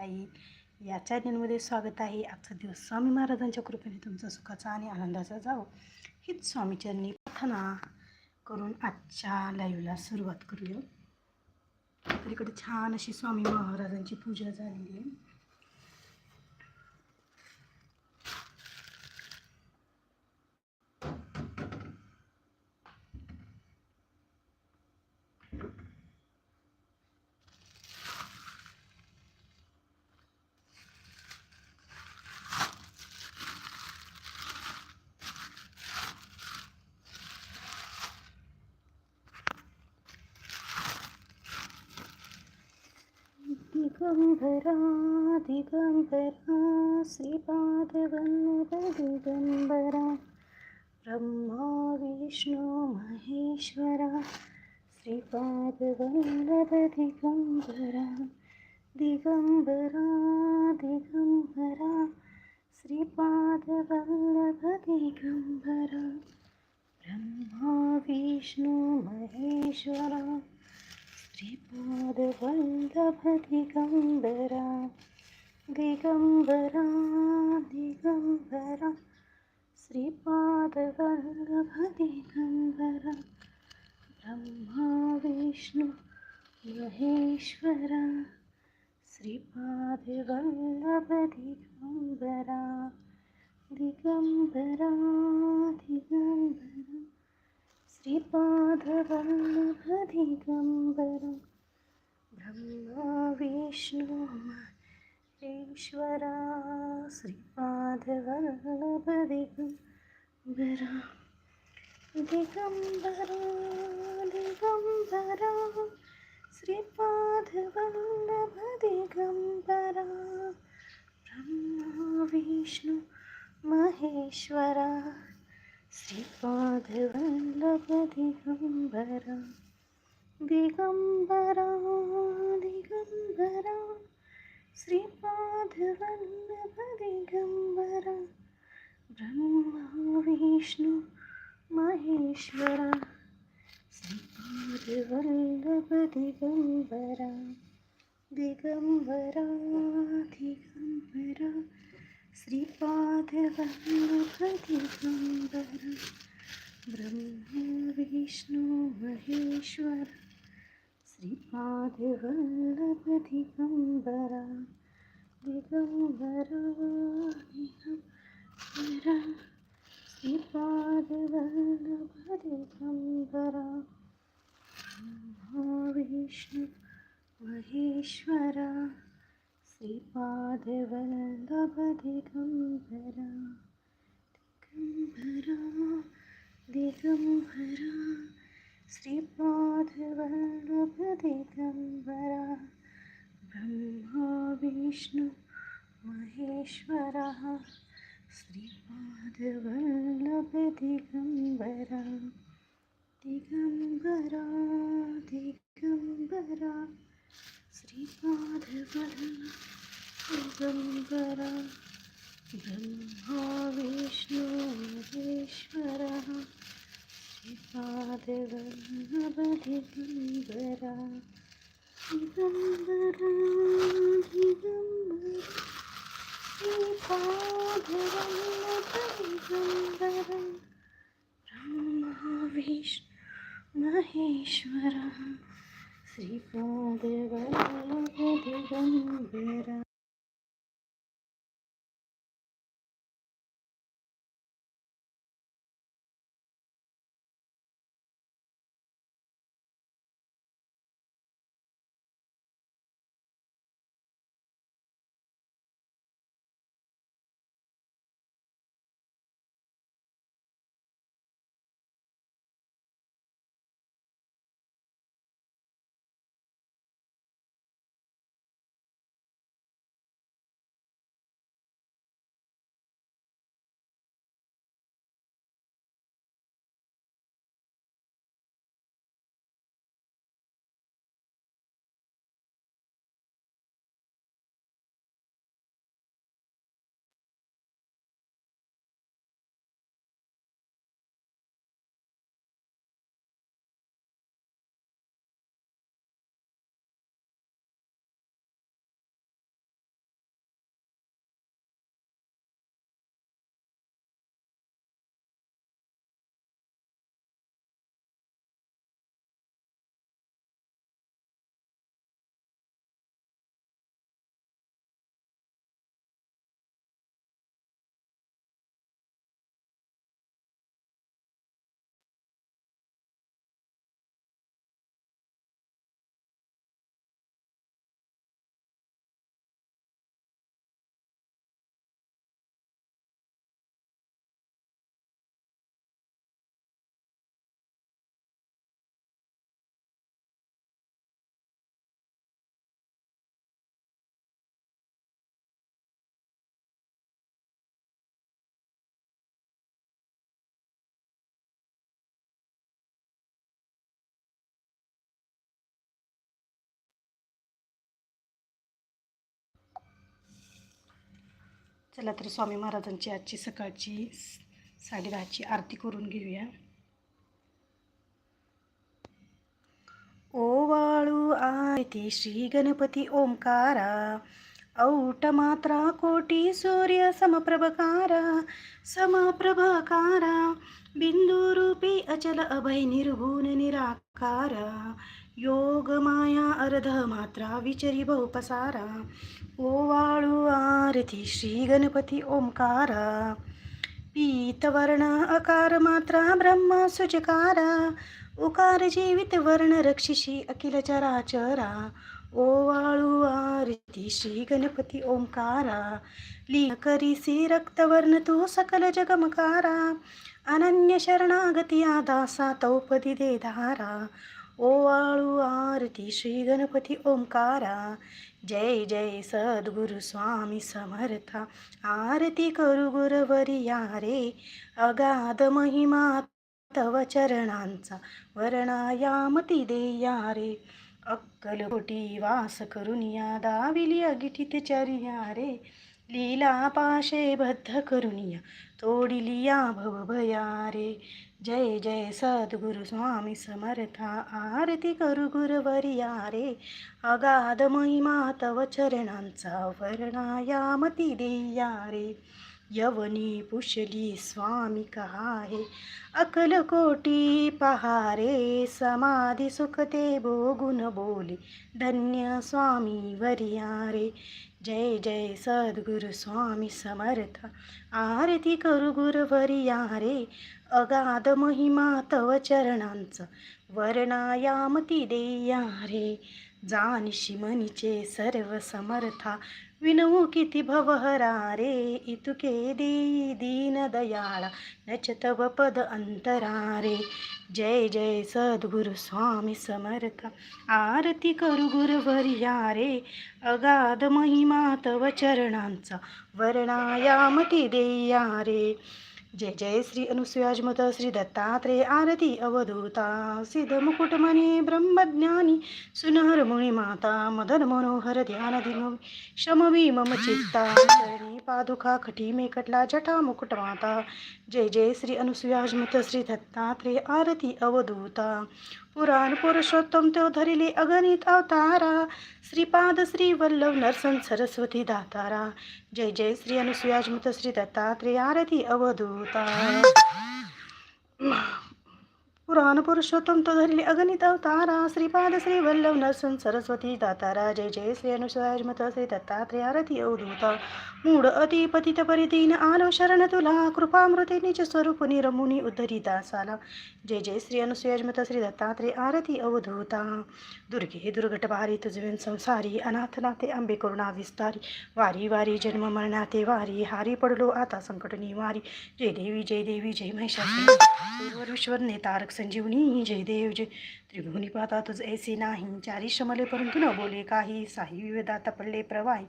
आई. या चॅनलमध्ये स्वागत आहे. आजचा दिवस स्वामी महाराजांच्या कृपेने तुमचा सुखाचा आणि आनंदाचा जावं. हीच स्वामीचरणी प्रार्थना करून आजच्या लाईव्हला सुरुवात करूया. तर इकडे छान अशी स्वामी महाराजांची पूजा झालेली आहे. दिगंबरा दिगंबरा श्रीपादवल्लभदिगंबरा ब्रह्मा विष्णु महेश्वरा श्रीपादवल्लभ दिगंबरा दिगंबरा दिगंबरा ब्रह्मा विष्णु महेश्वरा श्रीपादवल्लभ दिगंबरा दिगंबरा दिगंबरा श्रीपादवल्लभ दिगंबरा ब्रह्मा विष्णु महेश्वरा श्रीपादवल्लभ दिगंबरा दिगंबरा दिगंबरा श्रीपादवल्लभ दिगंबरा ब्रह्मा विष्णू महेश्वरा श्रीपादवल्लभ दिगंबरा दिगंबरा दिगंबरा श्रीपादवल्लभ दिगंबरा ब्रह्मा विष्णु महेश्वरा श्रीपादवल्लभ दिगंबरा दिगंबरा श्रीपादवल्लभ दिगंबरा ब्रह्मा विष्णु महेश्वरा श्रीपादवल्लभ दिगंबरा दिगंबरा दिगंबरा श्रीपादवल्लभ दिगंबरा ब्रह्मा विष्णु महेश्वरा। श्रीपादवल्लभ दिगंबरा दिगम्बरा दिगंबरा श्रीपादवल्लभ महेश्वरा श्रीपादवल्लभ दिगम्बरा दिगम्बरा दिगंबरा ब्रह्मा विष्णु महेश्वरः श्रीपादवल्लभ दिगम्बरा दिगम्बरा श्रीपादवल्लभदिगम्बरा श्रीपादवल्लभ दिगंबरा ब्रह्मा विष्णू महेश्वरा श्रीपादवल्लभ दिगंबरा दिगंबरा दिगंबरा श्रीपादवल्लभ दिगंबरा ब्रह्मा विष्णू चला तर स्वामी महाराजांची आजची सकाळची स- साडेदहाची आरती करून घेऊया. ओवाळू आरती श्री गणपती ओंकारा औट मात्रा कोटी सूर्य समप्रभकारा समप्रभकारा बिंदू रूपी अचल अभय निर्भून निराकारा योग माया अर्ध मात्रा विचरी बहुपसारा। ओवाळू आरती श्री गणपती ओंकारा। पीतवर्ण अकार मात्रा ब्रह्मा सुजकारा। उकार जीवित वर्ण रक्षिषी अखिल चराचरा। ओवाळू आरती श्री गणपती ओंकारा। लीन रक्तवर्ण तू सकल जगमकारा। अनन्य शरणागती दासा तौपदी दे धारा ओवाळू आरती श्री गणपती ओंकारा. जय जय सद्गुरु स्वामी समर्था. आरती करू गुरवरिया रे अगाध महिमा तव चरणांचा वर्णायामती देया रे अक्कलकोटी वास करून या दाविली अगिठित चर्या रे लीला पाशे बद्ध करुनिया तोडिलिया भवभया रे जय जय सद्गुरु स्वामी समर्था आरती करू गुरुवर्या रे अगाध महिमा तव चरणांचा वर्णायामती देया रे यवनी पुशली स्वामी कहाहे? अकल कोटी पहारे समाधी सुखते बोगुन बोले धन्य स्वामी वरियारे। जय जय सद्गुरु स्वामी समर्थ आरती करू गुरुवरिया रे अगाध महिमा तव चरणांचं वर्णायामती देया रे जानिशी मनीचे सर्व समर्था विनवू किती भवहरा रे इतुके देई दीन दयाळा नच तव पद अंतरा रे। जय जय सद्गुरु स्वामी समर्थ। आरती करू गुरुवर्या रे। अगाध महिमा तव चरणांचा। वर्णायामती देया रे। जय जय श्री अनुसुयाजमत श्री दत्तात्रेय आरती अवधूता सिद्ध मुकुटमणी ब्रह्मज्ञानी सुनहर मुनी माता मदन मनोहर ध्यान दिनो शमवी मम चित्ता चरणी पादुका खटी मे कटला मुकुट माता। जय जय श्री अनुसुयाजमत श्री दत्तात्रेय आरती अवधूता। पुराण पुरुषोत्तम तो धरिले अगणित अवतारा। श्रीपाद श्री वल्लभ नरसन सरस्वती दातारा। जय जय श्री अनुसुयाजमत श्री दत्तात्रेय आरती अवधूता। पुराण पुरुषोत्तम तो धरले अगणित अवतारा। श्रीपाद श्री वल्लभ नरसन सरस्वती दातारा जय जय श्री अनुसुयाजमत श्री दत्तात्रेय आरती अवधूता। मूड अति पतित परिदीन आलो शरण तुला। कृपामृते निज स्वरूप निरमुनी उद्धरी दासाला जय जय श्री अनुसुयाजमत श्री दत्तात्रेय आरती अवधूता। दुर्गे दुर्घट भारी तुझवेन संसारी। अनाथ नाते आंबे करुणा विस्तारी। वारी वारी जन्म मरणाते वारी। हारी पडलो आता संकट निवारी। जय देवी जय देवी जय महिषासुर। विश्वर ने तारक संजीवनी जय देव जय त्रिभुवनी पाहता तुझ ऐसे नाही. चारी शमले परंतु न बोले काही. साही विवेदात पडले प्रवाही.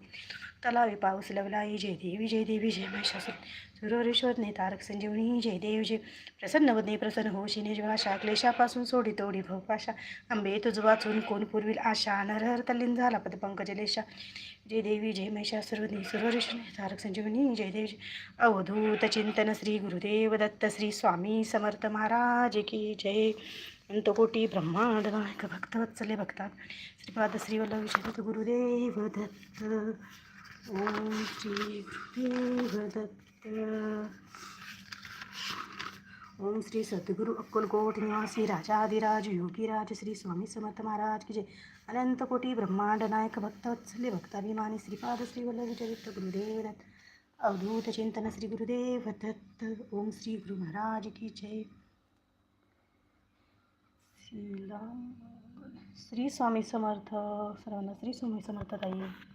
तलावी पाऊस लवलाई जय देवी जय देवी जय महिषासुर सुरोरेश्वर ने तारक संजीवनी जय देव जय. प्रसन्न वदने प्रसन्न होशी निजभाषा क्लेशापासून सोडी तोडी भवपाशा. आंबे तुझ वाचून कोण पूर्वील आशा? नरहर तल्लीन झाला पदपंकज लेशा. जय देवी जय महिषासुरनी सुरोरेश्वर ने तारक संजीवनी जय देव जय. अवधूत चिंतन श्री गुरुदेव दत्त श्री स्वामी समर्थ महाराज की जय. अंतकोटी ब्रह्मांड नायक भक्तवत्सले भक्तात श्रीपाद श्री वल्लभ शरद गुरुदेव दत्त ओम श्री गुरुदेव दत्त ओम श्री सद्गुरु अक्कलकोट निवासी राजाधिराज योगीराज श्री स्वामी समर्थ महाराज की जय। अनंत कोटी ब्रह्मांड नायक भक्तवत्सल्य भक्ताभिमानी श्रीपाद श्रीवल्लभ चरित्र गुरुदेव दत्त अवधूत चिंतन श्री गुरुदेव दत्त ओम श्री गुरु महाराज की जय। श्रीला श्री स्वामी समर्थ सर्वांना श्री स्वामी समर्थ ताई.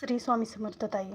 श्री स्वामी समर्थ ताई